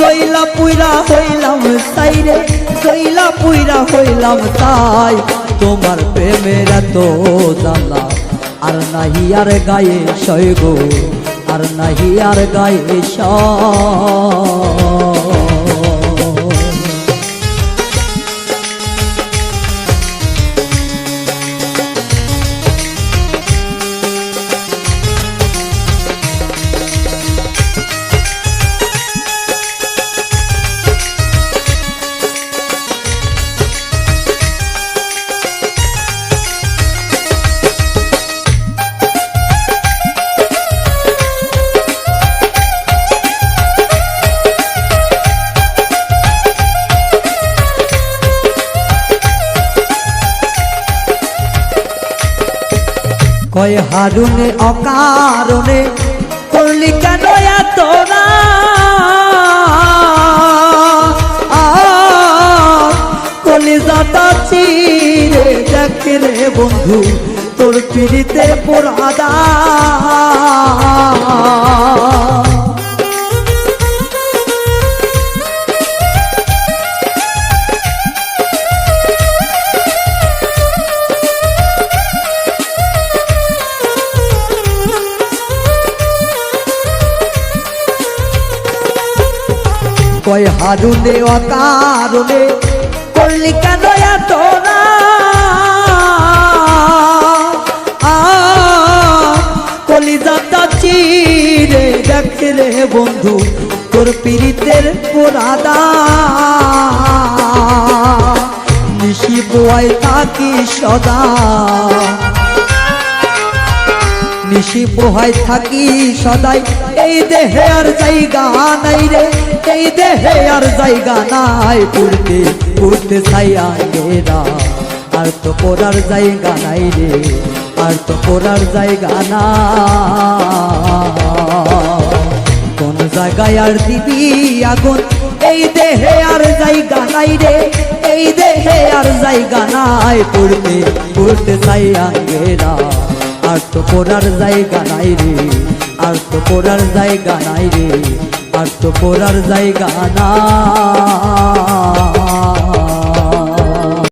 জইলা পুইরা হইলাম সাইরে জইলা পুইরা হইলাম তাই। তোমার প্রেমের এত জ্বালা, আর নাহি আর গায়ে সয় গো, আর নাহি আর গায়ে সয়। কয় হারুনে অকারণে করলি কেন তোরা কলিজাটা চিরে দেখে রে বন্ধু তোর পিড়িতে পোড়াদা কয় হারুনে, অকারণে করলি কেন তোরা কলিজাটা চিরে দেখে রে বন্ধু, তোর পীড়িতের পোড়াদা। নিশি বোয়াই থাকি সদা। নিশি পোহাই থাকি সদাই। এই দেহে আর জায়গা নাই রে, এই দেহে আর জায়গা নাই। পুরতে পুরতে ছাইয়া গেরা আর তো পড়ার জায়গা নাই রে, আর তো পড়ার জায়গা না কোন জায়গায় আর দিবি আগুন, এই দেহে আর জায়গা নাই রে, এই দেহে আর জায়গা নাই। পড়তে পড়তে ছাইয়া গেরা আর তো পড়ার জায়গা নাই রে, আর তো পড়ার জায়গা নাই রে, আর তো পড়ার জায়গা না।